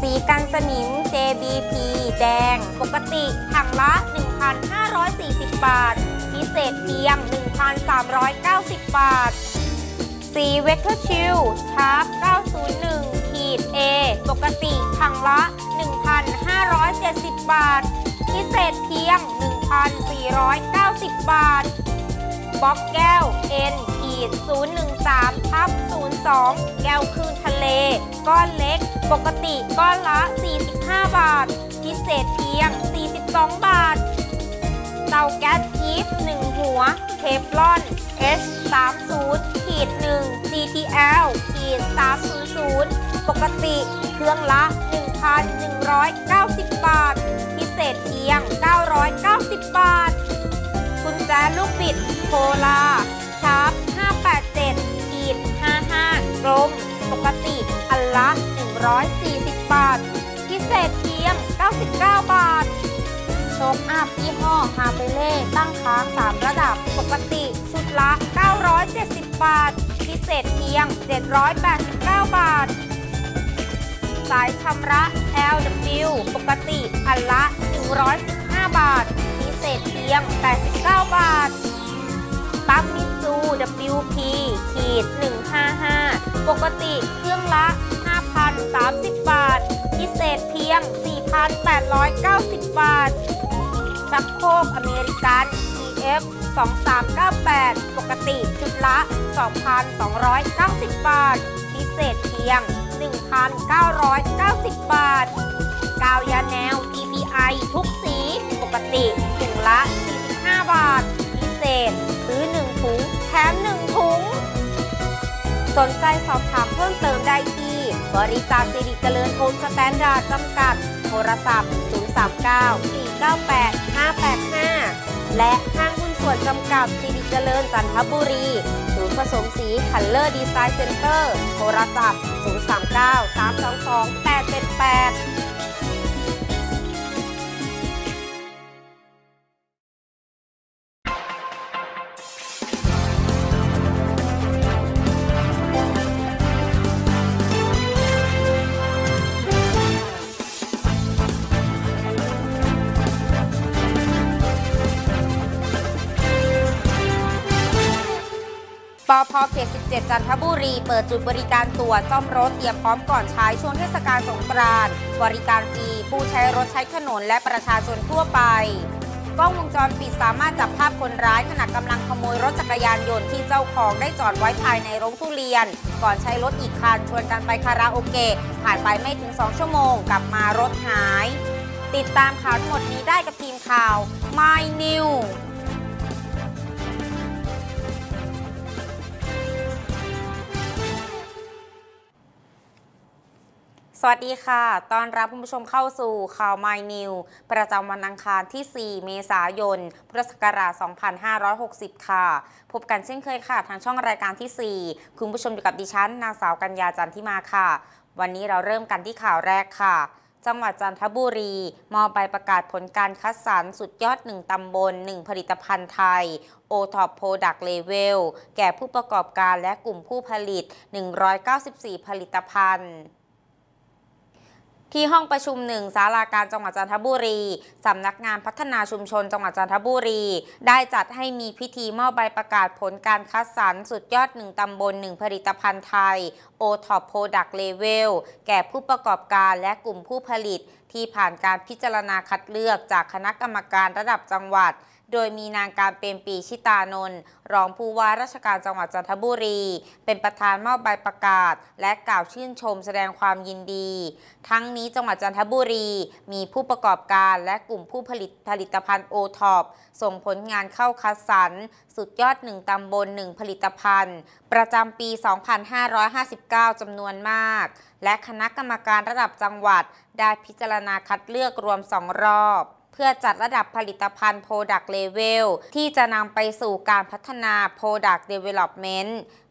สีกันสนิม JBP แดง ปกติถังละ 1,540 บาท พิเศษเพียง 1,390 บาท สีเวกเตอร์ชิลชาร์ป901ขีด A ปกติถังละ 1,570 บาท พิเศษเพียง 1,490 บาท บ็อกแก้ว N ขีด013ทับ02 แก้วคลื่นทะเล ก้อนเล็ก ปกติก้อนละ 45 บาท พิเศษเพียง 42 บาท เตาแก๊สพีฟ1 หัว เทฟลอน H 3 0ขีด1 GTL ขีด300 ปกติเครื่องละ 1,190 บาท พิเศษเพียง 990 บาทกุญแจลูกบิดโคลาชาร์ป กติ อันละ 140 บาท พิเศษเพียง 99 บาท โชคอัพยี่ห้อฮาเฟเล่ตั้งค้าง 3 ระดับปกติชุดละ 970 บาท พิเศษเพียง 789 บาท สายชำระ LW ปกติ อันละ 115 บาท พิเศษเพียง 89 บาทปั๊มมิ ซู WP ขีด155 ปกติเครื่องละ 5,030 บาท พิเศษเพียง 4,890 บาท ชักโครกอเมริกัน TF 2398 ปกติชุดละ 2,290 บาท พิเศษเพียง 1,990 บาท กาวยาแนว PPI ทุกสี ปกติถุงละ 45 บาท พิเศษซื้อ1 ม 1 ถุง สนใจสอบถามเพิ่มเติมได้ที่ บริษัทสิริเจริญโฮมสแตนดาร์ดจำกัด โทรศัพท์ 039 498 585 และห้างหุ้นส่วนจำกัดสิริเจริญจันทบุรีศูนย์ผสมสีคัลเลอร์ดีไซน์เซ็นเตอร์ โทรศัพท์ 039 322 878 ปพ77 จันทบุรี เปิดจุดบริการตรวจซ่อมรถเตรียมพร้อมก่อนใช้ช่วงเทศกาลสงกรานต์บริการฟรีผู้ใช้รถใช้ถนนและประชาชนทั่วไป กล้องวงจรปิดสามารถจับภาพคนร้ายขณะกำลังขโมยรถจักรยานยนต์ที่เจ้าของได้จอดไว้ภายในโรงทุเรียน ก่อนใช้รถอีกคันชวนกันไปคาราโอเกะผ่านไปไม่ถึง 2 ชั่วโมง กลับมารถหาย ติดตามข่าวทั้งหมดนี้ได้กับทีมข่าว My New วัสดีค่ะ ตอนรับคุณผู้ชมเข้าสู่ข่าว My New ประจำวันอังคารที่ 4 เมษายน พุทธศักราช 2560 ค่ะ พบกันเช่นเคยค่ะ ทางช่องรายการที่ 4 คุณผู้ชมอยู่กับดิฉัน นางสาวกัญญาจันทิมาค่ะ วันนี้เราเริ่มกันที่ข่าวแรกค่ะ จังหวัดจันทบุรี มอบใบประกาศผลการคัดสรรสุดยอด 1 ตำบล 1 ผลิตภัณฑ์ไทย o t o p Product Level แก่ผู้ประกอบการและกลุ่มผู้ผลิต 194 ผลิตภัณฑ์ ที่ห้องประชุมหนึ่งศาลาการจังหวัดจันทบุรีสำนักงานพัฒนาชุมชนจังหวัดจันทบุรี ได้จัดให้มีพิธีมอบใบประกาศผลการคัดสรรสุดยอดหนึ่งตำบลหนึ่งผลิตภัณฑ์ไทย o t o p Product Level แก่ผู้ประกอบการและกลุ่มผู้ผลิต ที่ผ่านการพิจารณาคัดเลือกจากคณะกรรมการระดับจังหวัด โดยมีนางการเปรมปีชิตานนท์รองผู้ว่าราชการจังหวัดจันทบุรี เป็นประธานมอบใบประกาศ และกล่าวชื่นชมแสดงความยินดี ทั้งนี้จังหวัดจันทบุรี มีผู้ประกอบการและกลุ่มผู้ผลิตผลิตภัณฑ์โอท็อปส่งผลงานเข้าคัดสรรสุดยอดหนึ่งตำบลหนึ่งผลิตภัณฑ์ ประจำปี 2559 จำนวนมาก และคณะกรรมการระดับจังหวัดได้พิจารณาคัดเลือกรวม 2 รอบ พื่อจัดระดับผลิตภัณฑ์ Product Level ที่จะนำไปสู่การพัฒนา Product Development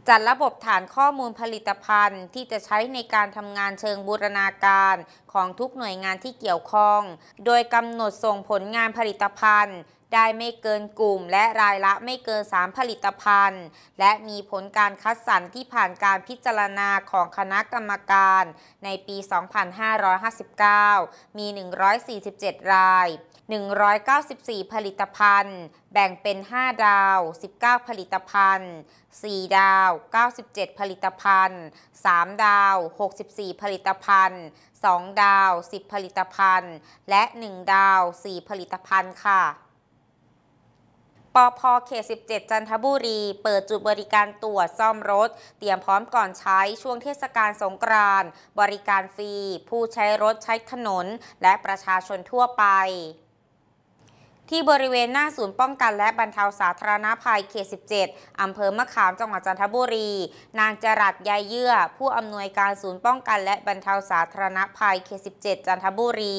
จัดระบบฐานข้อมูลผลิตภัณฑ์ ที่จะใช้ในการทำงานเชิงบูรณาการของทุกหน่วยงานที่เกี่ยวข้อง โดยกำหนดส่งผลงานผลิตภัณฑ์ ได้ไม่เกินกลุ่ม และรายละไม่เกิน 3 ผลิตภัณฑ์ และมีผลการคัดสรรที่ผ่านการพิจารณาของคณะกรรมการ ในปี 2559 มี 147 ราย 194 ผลิตภัณฑ์ แบ่งเป็น 5 ดาว 19 ผลิตภัณฑ์ 4 ดาว 97 ผลิตภัณฑ์ 3 ดาว 64 ผลิตภัณฑ์ 2 ดาว 10 ผลิตภัณฑ์ และ 1 ดาว 4 ผลิตภัณฑ์ค่ะปพเขต 17 จันทบุรี เปิดจุดบริการตรวจซ่อมรถ เตรียมพร้อมก่อนใช้ช่วงเทศกาลสงกรานต์บริการฟรี ผู้ใช้รถใช้ถนน และประชาชนทั่วไป ที่บริเวณหน้าศูนย์ป้องกันและบรรเทาสาธารณภัยเขต 17 อำเภอมะขาม จังหวัดจันทบุรี นางจรัสยายเยื่อ ผู้อำนวยการศูนย์ป้องกันและบรรเทาสาธารณภัยเขต 17 จันทบุรี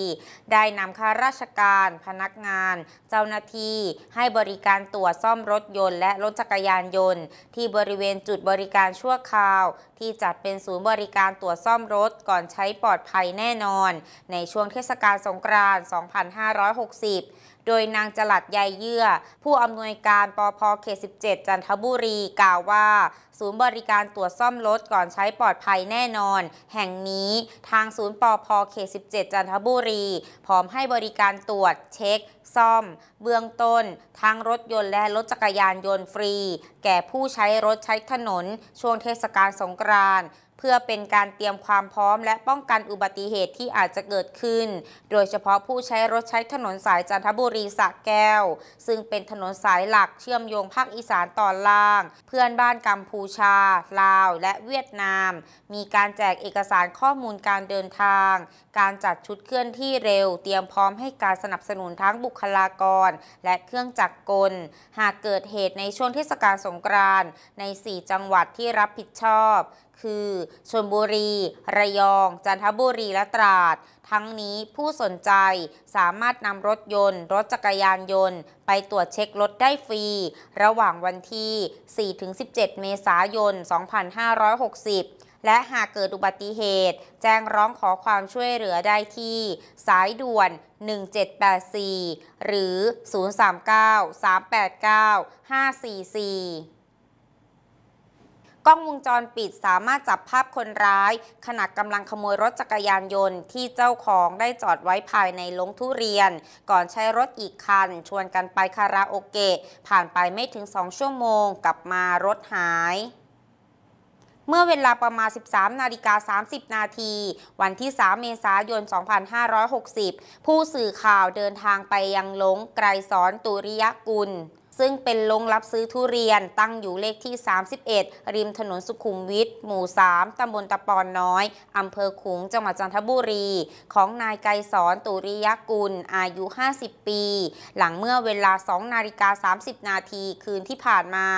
ได้นำข้าราชการ พนักงาน เจ้าหน้าที่ ให้บริการตรวจซ่อมรถยนต์และรถจักรยานยนต์ ที่บริเวณจุดบริการชั่วคราว ที่จัดเป็นศูนย์บริการตรวจซ่อมรถก่อนใช้ปลอดภัยแน่นอน ในช่วงเทศกาลสงกรานต์ 2560 โดยนางจลัดยายเยื่อ ผู้อำนวยการปพเขต 17 จันทบุรีกล่าวว่า ศูนย์บริการตรวจซ่อมรถก่อนใช้ปลอดภัยแน่นอน แห่งนี้ทางศูนย์ปพเขต 17 จันทบุรีพร้อมให้บริการตรวจเช็ค ซ่อม เบื้องต้น ทั้งรถยนต์และรถจักรยานยนต์ฟรี แก่ผู้ใช้รถใช้ถนน ช่วงเทศกาลสงกรานต์ เพื่อเป็นการเตรียมความพร้อมและป้องกันอุบัติเหตุที่อาจจะเกิดขึ้น โดยเฉพาะผู้ใช้รถใช้ถนนสายจันทบุรีสระแก้ว ซึ่งเป็นถนนสายหลักเชื่อมโยงภาคอีสานตอนล่าง เพื่อนบ้านกัมพูชา ลาว และเวียดนาม มีการแจกเอกสารข้อมูลการเดินทาง การจัดชุดเคลื่อนที่เร็ว เตรียมพร้อมให้การสนับสนุนทั้งบุคลากร และเครื่องจักรกล หากเกิดเหตุในช่วงเทศกาลสงกรานต์ใน 4 จังหวัดที่รับผิดชอบ คือชลบุรี ระยอง จันทบุรีและตราด ทั้งนี้ผู้สนใจสามารถนำรถยนต์ รถจักรยานยนต์ ไปตรวจเช็ครถได้ฟรี ระหว่างวันที่ 4-17 เมษายน 2560 และหากเกิดอุบัติเหตุ แจ้งร้องขอความช่วยเหลือได้ที่ สายด่วน 1784 หรือ 039 389 544กล้องวงจรปิดสามารถจับภาพคนร้าย ขณะกำลังขโมยรถจักรยานยนต์ที่เจ้าของได้จอดไว้ภายในลงทุเรียน ก่อนใช้รถอีกคัน ชวนกันไปคาราโอเกะ ผ่านไปไม่ถึง 2 ชั่วโมงกลับมารถหาย เมื่อเวลาประมาณ 13 นาฬิกา 30 นาที วันที่ 3 เมษายน 2560 ผู้สื่อข่าวเดินทางไปยังหลงไกรสอนตุริยกุล ซึ่งเป็นลงรับซื้อทุเรียนตั้งอยู่เลขที่ 31 ริมถนนสุขุมวิทหมู่ 3 ตำบลตะปอนน้อย อำเภอขุง จังหวัดจันทบุรี ของนายไกรสอนตุริยกุล อายุ 50 ปี หลังเมื่อเวลา 2 นาฬิกา 30 นาทีคืนที่ผ่านมา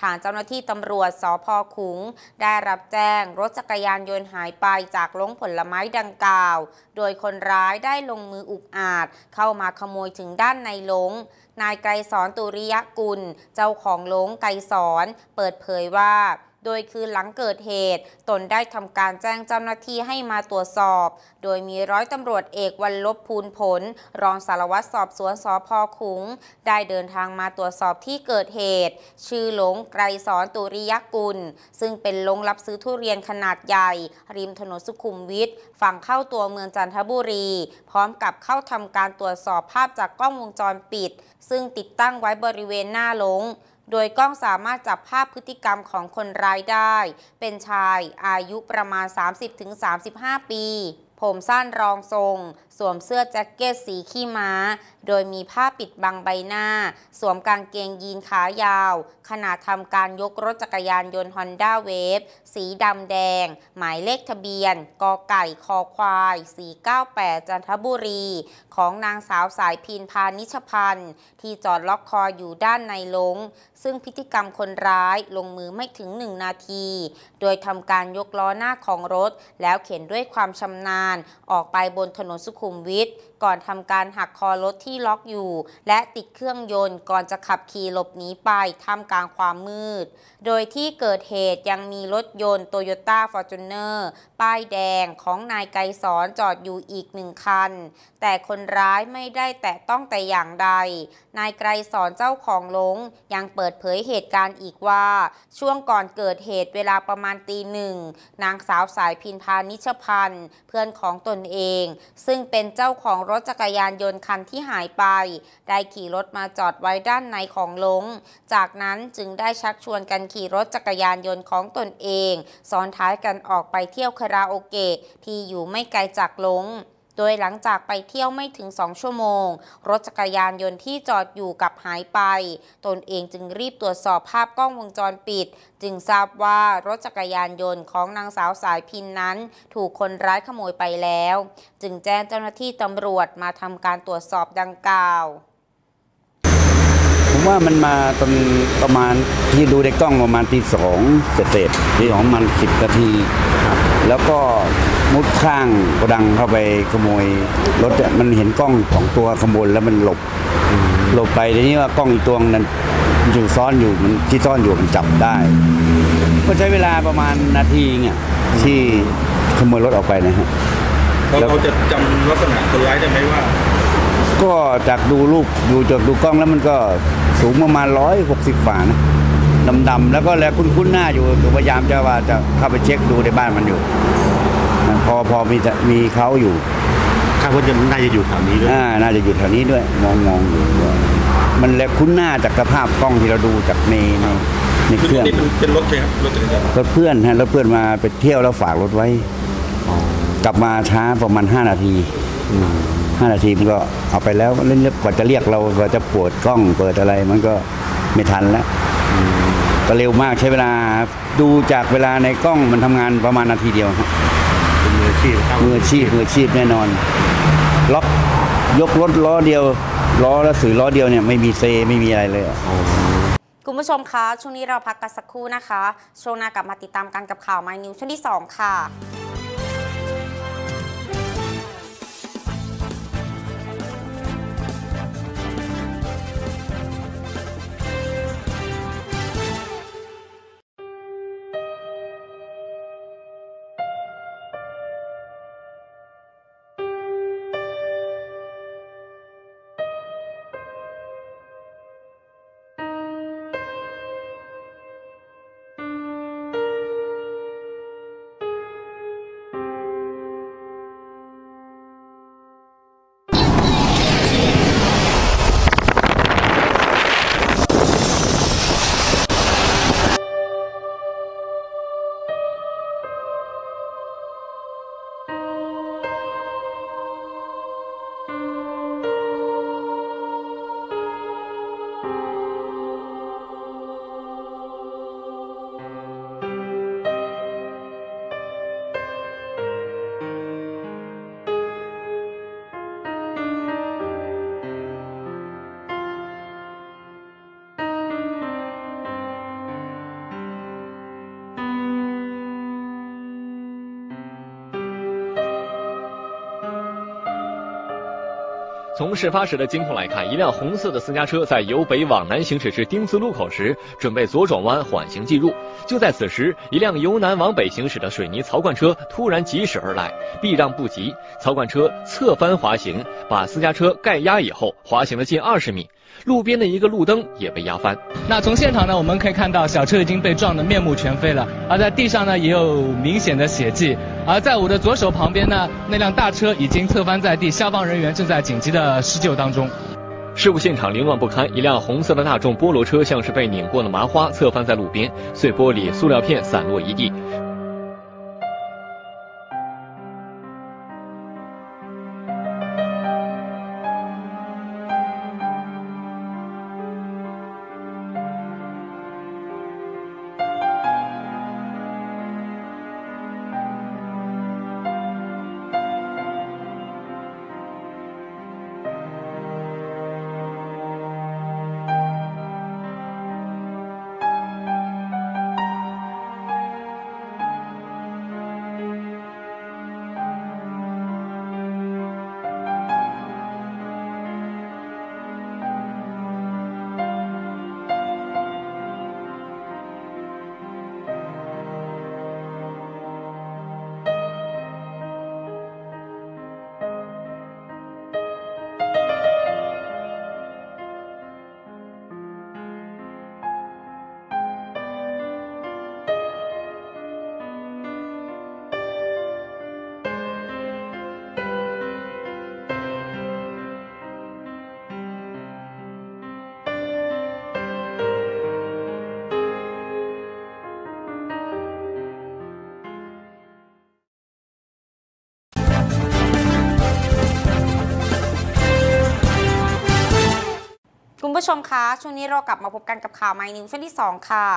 ทางเจ้าหน้าที่ตำรวจสพขุง ได้รับแจ้งรถจักรยานยนต์หายไปจากลงผลไม้ดังกล่าว โดยคนร้ายได้ลงมืออุกอาจเข้ามาขโมยถึงด้านในลงนายไกรสอนตุริยกุล เจ้าของลงไกรสอน เปิดเผยว่า โดยคืนหลังเกิดเหตุ ตนได้ทำการแจ้งเจ้าหน้าที่ให้มาตรวจสอบ โดยมีร้อยตำรวจเอกวันลบพูนผล รองสารวัตรสอบสวนสพขุง ได้เดินทางมาตรวจสอบที่เกิดเหตุ ชื่อหลงไกรสอนตุริยกุล ซึ่งเป็นโรงรับซื้อทุเรียนขนาดใหญ่ ริมถนนสุขุมวิทฝั่งเข้าตัวเมืองจันทบุรี พร้อมกับเข้าทำการตรวจสอบภาพจากกล้องวงจรปิด ซึ่งติดตั้งไว้บริเวณหน้าหลง โดยกล้องสามารถจับภาพพฤติกรรมของคนร้ายได้ เป็นชายอายุประมาณ 30-35 ปี ผมสั้นรองทรง วมเสื้อแจ็คเก็ตสีขี้ม้า โดยมีผ้าปิดบังใบหน้า สวมกางเกงยีนขายาว ขณะทำการยกรถจักรยานยนต์ Honda Wave สีดำแดง หมายเลขทะเบียน กไก่คอควาย 498 จันทบุรี ของนางสาวสายพินพานิชพันธ์ ที่จอดล็อกคออยู่ด้านในลง ซึ่งพฤติกรรมคนร้ายลงมือไม่ถึง 1 นาที โดยทำการยกล้อหน้าของรถ แล้วเข็นด้วยความชำนาญ ออกไปบนถนนสุขุมมวิท ก่อนทำการหักคอรถที่ล็อกอยู่ และติดเครื่องยนต์ก่อนจะขับขี่หลบหนีไปท่ามกลางความมืด โดยที่เกิดเหตุยังมีรถยนต์โตโยต้าฟอร์จูเนอร์ป้ายแดงของนายไกรสอนจอดอยู่อีกหนึ่งคัน แต่คนร้ายไม่ได้แตะต้องแต่อย่างใด นายไกรสอนเจ้าของลงยังเปิดเผยเหตุการณ์อีกว่า ช่วงก่อนเกิดเหตุเวลาประมาณตีหนึ่งนางสาวสายพินพานิชพันธ์เพื่อนของตนเอง ซึ่งเป็นเจ้าของรถจักรยานยนต์คันที่หายไป ได้ขี่รถมาจอดไว้ด้านในของลง จากนั้นจึงได้ชักชวนกันขี่รถจักรยานยนต์ของตนเอง ซ้อนท้ายกันออกไปเที่ยวคาราโอเกะที่อยู่ไม่ไกลจากลง โดยหลังจากไปเที่ยวไม่ถึง 2 ชั่วโมง รถจักรยานยนต์ที่จอดอยู่กับหายไป ตนเองจึงรีบตรวจสอบภาพกล้องวงจรปิด จึงทราบว่ารถจักรยานยนต์ของนางสาวสายพินนั้น ถูกคนร้ายขโมยไปแล้ว จึงแจ้งเจ้าหน้าที่ตำรวจมาทำการตรวจสอบดังกล่าว ผมว่ามันมาตอนประมาณที่ดูในกล้องประมาณตีสองเสร็จๆที่ของมันสิบนาที แล้วก็มุดข้างโกดังเข้าไปขโมยรถเนี่ยมันเห็นกล้องของตัวขโมยแล้วมันหลบหลบไปทีนี้ว่ากล้องอีกตัวนั้นมันอยู่ซ่อนอยู่มันที่ซ่อนอยู่มันจับได้ ก็ใช้เวลาประมาณนาทีเนี่ยที่ขโมยรถออกไปนะฮะเราเราจะจำลักษณะคนร้ายได้ไหมว่า ก็จากดูรูปดูจากดูกล้องแล้วมันก็สูงประมาณร้อยหกสิบฝ่านะ ดำๆแล้วก็แล้วคุ้นๆหน้าอยู่พยายามจะว่าจะเข้าไปเช็คดูในบ้านมันอยู่นะพอพอมีจะมีเขาอยู่คาดว่าจะน่าจะอยู่แถวนี้ด้วยอ่าน่าจะอยู่แถวนี้ด้วย มองมองอยู่ด้วยมันแล้วคุ้นหน้าจากสภาพกล้องที่เราดูจากในในในเคคือรื่องนี่เป็นเป็นรถใช่ครับรถจักรยานรถเพื่อนฮะแล้วเพื่อนมาไปเที่ยวแล้วฝากรถไว้กลับมาช้าประมาณ5นาทีห้านาทีมันก็เอาไปแล้วเล่นกว่าจะเรียกเรากว่าจะปวดกล้องเปิดอะไร มันก็ไม่ทันแล้ว ก็เร็วมากใช้เวลาดูจากเวลาในกล้องมันทำงานประมาณนาทีเดียวครับเป็นมืออาชีพครับมืออาชีพมืออาชีพแน่นอน ล็อกยกรถล้อเดียวล้อและสื่อล้อเดียวเนี่ยไม่มีเซไม่มีอะไรเลยอะคุณผู้ชมคะ ช่วงนี้เราพักกันสักครู่นะคะ ช่วงหน้ากลับมาติดตามกันกับข่าว My News ช่วงที่ 2 ค่ะ 从事发时的监控来看，一辆红色的私家车在由北往南行驶至丁字路口时，准备左转弯缓行进入。就在此时，一辆由南往北行驶的水泥槽罐车突然疾驶而来，避让不及，槽罐车侧翻滑行，把私家车盖压以后，滑行了近二十米。路边的一个路灯也被压翻。那从现场呢，我们可以看到小车已经被撞得面目全非了，而在地上呢也有明显的血迹。而在我的左手旁边呢，那辆大车已经侧翻在地，消防人员正在紧急的施救当中。事故现场凌乱不堪，一辆红色的大众菠萝车像是被拧过的麻花，侧翻在路边，碎玻璃、塑料片散落一地。 ผู้ชมคะช่วงนี้เรากลับมาพบกันกับข่าวไมนิวช่วงที่ 2 ค่ะ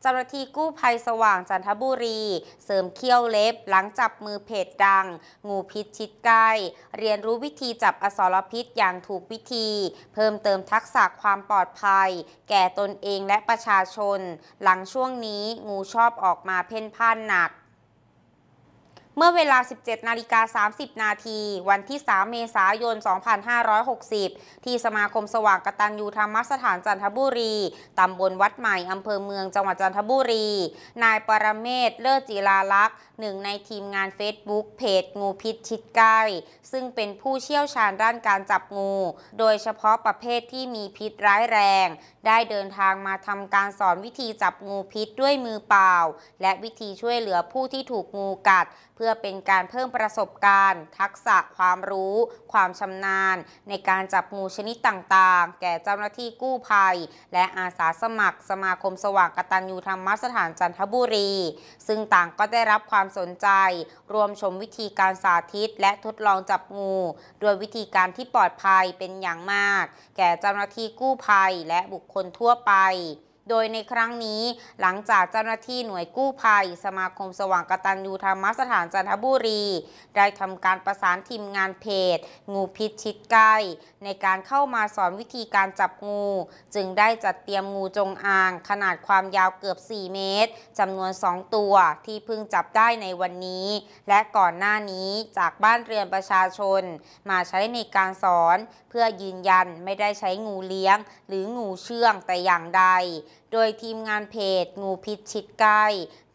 เจ้าหน้าที่กู้ภัยสว่างจันทบุรี เสริมเขี้ยวเล็บ หลังจับมือเพจดัง งูพิษชิดใกล้เรียนรู้วิธีจับอสรพิษอย่างถูกวิธี เพิ่มเติมทักษะความปลอดภัย แก่ตนเองและประชาชน หลังช่วงนี้งูชอบออกมาเพ่นพ่านหนัก เมื่อเวลา 17 นาฬิกา 30 นาที วันที่ 3 เมษายน 2560 ที่สมาคมสว่างกตัญญูธรรมสถานจันทบุรี ตำบลวัดใหม่ อำเภอเมือง จังหวัดจันทบุรี นายปรเมศ เลิศจิลาลักษ์ หนึ่งในทีมงาน Facebook เพจ งูพิษชิดใกล้ ซึ่งเป็นผู้เชี่ยวชาญด้านการจับงู โดยเฉพาะประเภทที่มีพิษร้ายแรง ได้เดินทางมาทำการสอนวิธีจับงูพิษด้วยมือเปล่า และวิธีช่วยเหลือผู้ที่ถูกงูกัด เพื่อเป็นการเพิ่มประสบการณ์ ทักษะความรู้ ความชำนาญ ในการจับงูชนิดต่างๆ แก่เจ้าหน้าที่กู้ภัย และอาสาสมัคร สมาคมสว่างกตัญญูธรรมสถานจันทบุรี ซึ่งต่างก็ได้รับความสนใจ รวมชมวิธีการสาธิต และทดลองจับงูโดยวิธีการที่ปลอดภัยเป็นอย่างมาก แก่เจ้าหน้าที่กู้ภัย และบุคคลทั่วไป โดยในครั้งนี้หลังจากเจ้าหน้าที่หน่วยกู้ภัย สมาคมสว่างกตัญญูธรรมสถานจันทบุรี ได้ทำการประสานทีมงานเพจ งูพิษชิดใกล้ ในการเข้ามาสอนวิธีการจับงู จึงได้จัดเตรียมงูจงอาง ขนาดความยาวเกือบ 4 เมตรจำนวน 2 ตัวที่เพิ่งจับได้ในวันนี้ และก่อนหน้านี้จากบ้านเรือนประชาชน มาใช้ในการสอน เพื่อยืนยันไม่ได้ใช้งูเลี้ยง หรืองูเชื่องแต่อย่างใดโดยทีมงานเพจ งูพิษชิดใกล้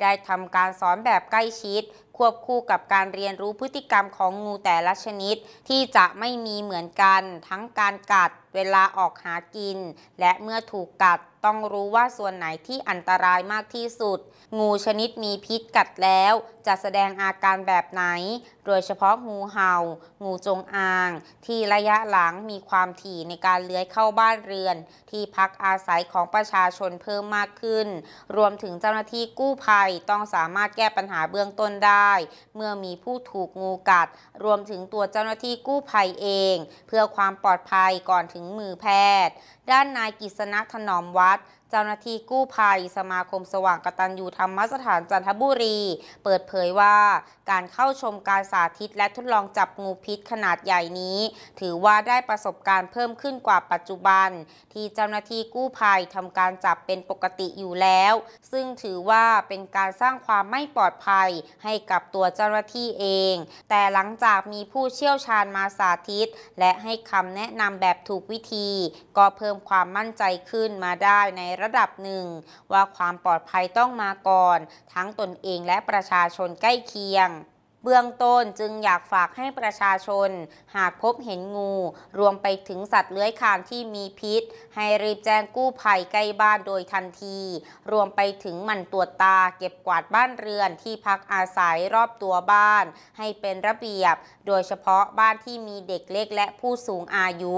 ได้ทำการสอนแบบใกล้ชิด ควบคู่กับการเรียนรู้พฤติกรรมของงูแต่ละชนิด ที่จะไม่มีเหมือนกัน ทั้งการกัด เวลาออกหากิน และเมื่อถูกกัด ต้องรู้ว่าส่วนไหนที่อันตรายมากที่สุด งูชนิดมีพิษกัดแล้ว จะแสดงอาการแบบไหน โดยเฉพาะงูเห่า งูจงอาง ที่ระยะหลังมีความถี่ในการเลื้อยเข้าบ้านเรือน ที่พักอาศัยของประชาชนเพิ่มมากขึ้น รวมถึงเจ้าหน้าที่กู้ภัยต้องสามารถแก้ปัญหาเบื้องต้นได้ เมื่อมีผู้ถูกงูกัด รวมถึงตัวเจ้าหน้าที่กู้ภัยเอง เพื่อความปลอดภัยก่อนถึงมือแพทย์ ด้านนายกิษณะถนอมวัด เจ้าหน้าที่กู้ภัย สมาคมสว่างกตัญญูธรรมสถานจันทบุรี เปิดเผยว่าการเข้าชมการสาธิตและทดลองจับงูพิษขนาดใหญ่นี้ ถือว่าได้ประสบการณ์เพิ่มขึ้นกว่าปัจจุบัน ที่เจ้าหน้าที่กู้ภัยทำการจับเป็นปกติอยู่แล้ว ซึ่งถือว่าเป็นการสร้างความไม่ปลอดภัยให้กับตัวเจ้าหน้าที่เอง แต่หลังจากมีผู้เชี่ยวชาญมาสาธิต และให้คำแนะนำแบบถูกวิธี ก็เพิ่มความมั่นใจขึ้นมาได้ในระดับหนึ่ง ว่าความปลอดภัยต้องมาก่อน ทั้งตนเองและประชาชนใกล้เคียงเบื้องต้นจึงอยากฝากให้ประชาชน หากพบเห็นงู รวมไปถึงสัตว์เลื้อยคลานที่มีพิษ ให้รีบแจ้งกู้ภัยใกล้บ้านโดยทันที รวมไปถึงหมันตรวจตาเก็บกวาดบ้านเรือนที่พักอาศัยรอบตัวบ้าน ให้เป็นระเบียบ โดยเฉพาะบ้านที่มีเด็กเล็กและผู้สูงอายุ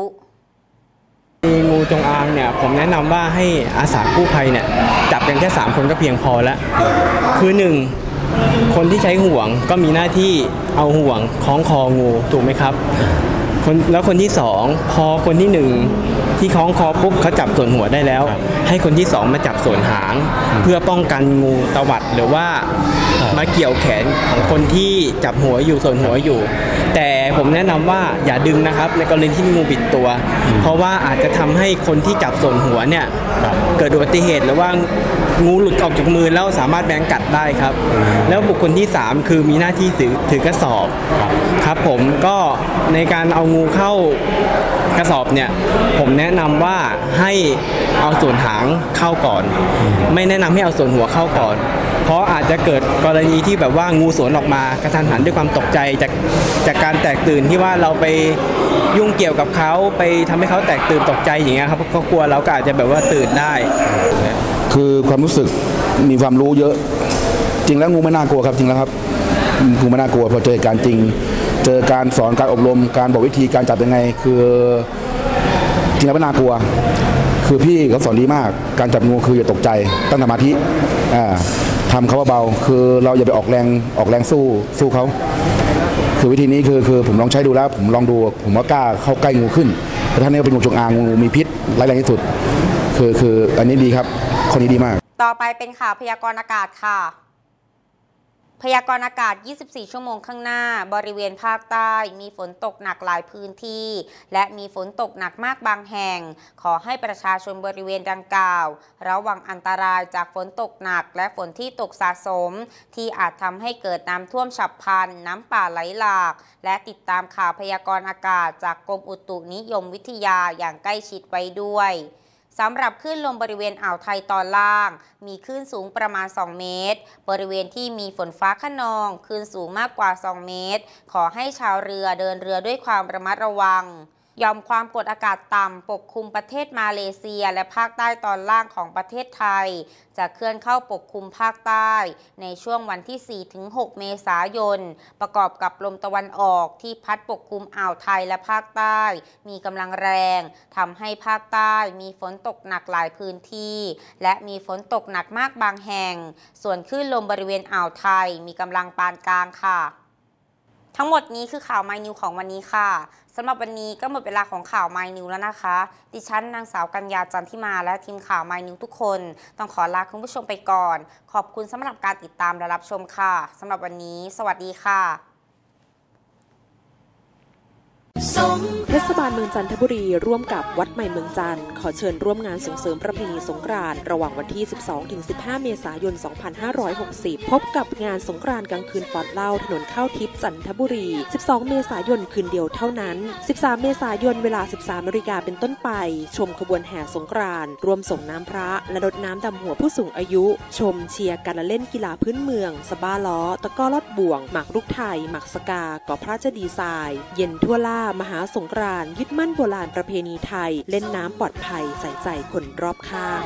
จงอางเนี่ยผมแนะนำว่าให้อาสากู้ภัยเนี่ยจับกันแค่ 3 คนก็เพียงพอแล้ว คือ 1 คนที่ใช้ห่วงก็มีหน้าที่เอาห่วงคล้องคองูถูกไหมครับคนแล้วคนที่2พอคนที่1ที่คล้องคอปุ๊บเขาจับส่วนหัวได้แล้ว ให้คนที่2มาจับส่วนหาง เพื่อป้องกันงูตวัดหรือว่ามาเกี่ยวแขนของคนที่จับหัวอยู่ส่วนหัวอยู่ แต่ผมแนะนำว่าอย่าดึงนะครับ ในกรณีที่งูบิดตัว เพราะว่าอาจจะทำให้คนที่จับส่วนหัวเนี่ยเกิดอุบัติเหตุหรือว่างูหลุดออกจากมือแล้วสามารถแบงกัดได้ครับ แล้วบุคคลที่ 3 คือมีหน้าที่ถือถือกระสอบครับผมก็ในการเอางูเข้ากระสอบเนี่ยผมแนะนำว่าให้เอาส่วนหางเข้าก่อน ไม่แนะนำให้เอาส่วนหัวเข้าก่อน เพราะอาจจะเกิดกรณีที่แบบว่างูสวนออกมากระทันหันด้วยความตกใจจากจากการแตกตื่นที่ว่าเราไปยุ่งเกี่ยวกับเขาไปทำให้เขาแตกตื่นตกใจอย่างเงี้ยครับเขากลัวเราก็อาจจะแบบว่าตื่นได้ คือความรู้สึกมีความรู้เยอะ จริงแล้วงูไม่น่ากลัวครับจริงแล้วครับงูไม่น่ากลัวพอเจอการจริง เจอการสอนการอบรมการบอกวิธีการจับยังไง คือจริงแล้วไม่น่ากลัว คือพี่เขาสอนดีมาก การจับงูคืออย่าตกใจตั้งสมาธิอ่า ทำเขาเบาๆคือเราอย่าไปออกแรงออกแรงสู้สู้เขาคือวิธีนี้คือคือผมลองใช้ดูแล้ว ผมลองดูผมว่ากล้าเข้าใกล้งูขึ้นแต่ท่านนี้เป็นงูจงอางงูมีพิษร้ายแรงที่สุด คือคืออันนี้ดีครับ คนนี้ดีมาก ต่อไปเป็นข่าวพยากรณ์อากาศค่ะ พยากรณ์อากาศ 24 ชั่วโมงข้างหน้า บริเวณภาคใต้ มีฝนตกหนักหลายพื้นที่ และมีฝนตกหนักมากบางแห่ง ขอให้ประชาชนบริเวณดังกล่าว ระวังอันตรายจากฝนตกหนักและฝนที่ตกสะสม ที่อาจทำให้เกิดน้ำท่วมฉับพลัน น้ำป่าไหลหลาก และติดตามข่าวพยากรณ์อากาศจากกรมอุตุนิยมวิทยาอย่างใกล้ชิดไว้ด้วย สำหรับคลื่นลมบริเวณอ่าวไทยตอนล่าง มีคลื่นสูงประมาณ 2 เมตร บริเวณที่มีฝนฟ้าขนองคลื่นสูงมากกว่า 2 เมตร ขอให้ชาวเรือเดินเรือด้วยความระมัดระวัง ยอมความกดอากาศต่ำปกคลุมประเทศมาเลเซีย และภาคใต้ตอนล่างของประเทศไทย จะเคลื่อนเข้าปกคลุมภาคใต้ ในช่วงวันที่ 4-6 เมษายน ประกอบกับลมตะวันออกที่พัดปกคลุมอ่าวไทยและภาคใต้ มีกำลังแรงทำให้ภาคใต้มีฝนตกหนักหลายพื้นที่ และมีฝนตกหนักมากบางแห่ง ส่วนคลื่นลมบริเวณอ่าวไทยมีกำลังปานกลางค่ะ ทั้งหมดนี้คือข่าว My New ของวันนี้ค่ะสำหรับวันนี้ก็หมดเวลาของข่าว My New แล้วนะคะ ดิฉันนางสาวกัญญาจันทิมาและทีมข่าว My New ทุกคน ต้องขอลาคุณผู้ชมไปก่อน ขอบคุณสำหรับการติดตามและรับชมค่ะสำหรับวันนี้ สวัสดีค่ะ เทศบาลเมืองจันทบุรีร่วมกับวัดใหม่เมืองจันทร์ขอเชิญร่วมงานส่งเสริมประเพณีสงกรานต์ระหว่างวันที่ 12-15 เมษายน 2560 พบกับงานสงกรานต์กลางคืนปอดเหล้าถนนข้าวทิพย์จันทบุรี 12 เมษายนคืนเดียวเท่านั้น 13 เมษายนเวลา 13นาฬิกาเป็นต้นไป ชมขบวนแห่สงกรานต์รวมส่งน้ำพระ และรดน้ำดำหัวผู้สูงอายุ ชมเชียร์การเล่นกีฬาพื้นเมือง สบ้าล้อ ตะก้อลอดบ่วงหมากรุกไทยหมากสกาก่อพระเจดีทราย เย็นทั่วล่ามหาสงกรานยึดมั่นโบราณประเพณีไทย เล่นน้ำปลอดภัยใส่ใจคนรอบข้าง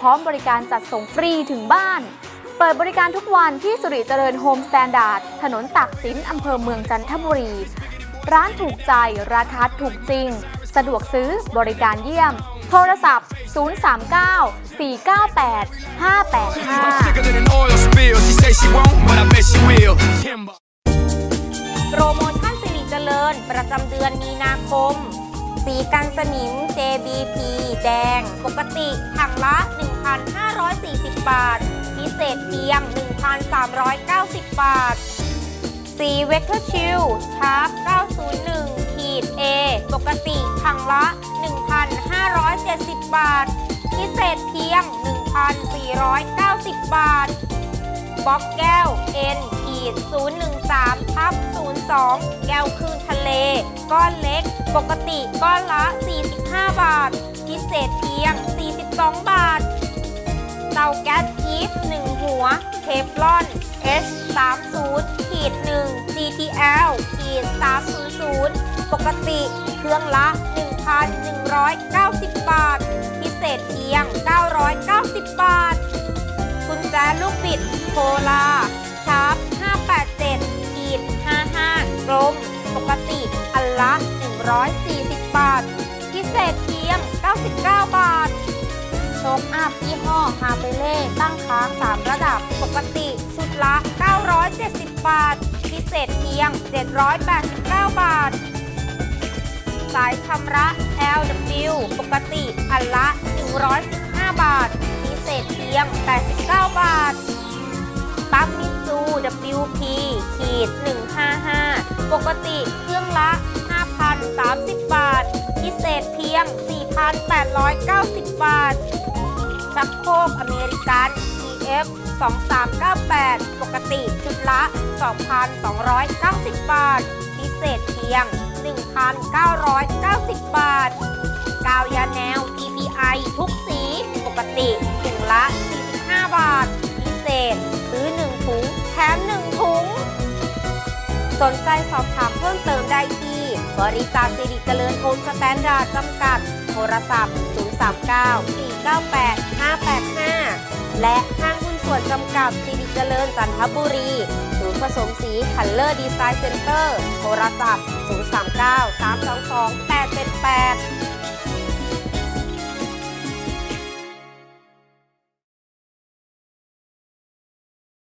พร้อมบริการจัดส่งฟรีถึงบ้าน เปิดบริการทุกวันที่สุริเจริญโฮมสแตนดาร์ด ถนนตักสินอำเภอเมืองจันทบุรี ร้านถูกใจ ราคาถูกจริง สะดวกซื้อบริการเยี่ยม โทรศัพท์ 039 498 I'm sicker than an oil spill. She say she won't, but I bet she will. Timber. โปรโมชั่นสิริเจริญ ประจำเดือนมีนาคม สีกันสนิม JBP แดง ปกติถังละ 1,540 บาท พิเศษเพียง 1,390 บาท สีเวกเตอร์ชิลชาร์ป901ขีด A ปกติถังละ 1,570 บาท พิเศษเพียง 1,490 บาท บ็อกแก้ว N ขีด013ทับ02 แก้วคลื่นทะเล ก้อนเล็ก ปกติก้อนละ 45 บาท พิเศษเพียง 42 บาท เตาแก๊สพีฟ1หัว เทฟลอน H 3 0ขีด1 GTL ขีด300 ปกติเครื่องละ 1,190 บาท พิเศษเพียง 990 บาท กุญแจลูกบิดโคลาชาร์ป587ขีด55กลมปกติอันละ 140 บาท พิเศษเพียง 99 บาทโชคอัพยี่ห้อฮาเบเล่ตั้งค้าง 3 ระดับปกติชุดละ 970 บาท พิเศษเพียง 789 บาท สายชำระ LW ปกติอันละ 115 บาท เพียง 89 บาท ปั๊มมิซู WP ขีด 155 ปกติเครื่องละ 5,030 บาท พิเศษเพียง 4,890 บาท ชักโครกอเมริกัน TF 2398 ปกติชุดละ 2,290 บาท พิเศษเพียง 1,990 บาท กาวยาแนว TPI ทุกสี ปกติ ละ 45 บาท พิเศษ ซื้อ 1 ถุง แถม 1 ถุง สนใจสอบถามเพิ่มเติมได้ที่ บริษัทสิริเจริญโฮมสแตนดาร์ดจำกัด โทรศัพท์ 039 498 585 และห้างหุ้นส่วนจำกัดสิริเจริญจันทบุรีศูนย์ผสมสีคัลเลอร์ดีไซน์เซ็นเตอร์ โทรศัพท์ 039 322 878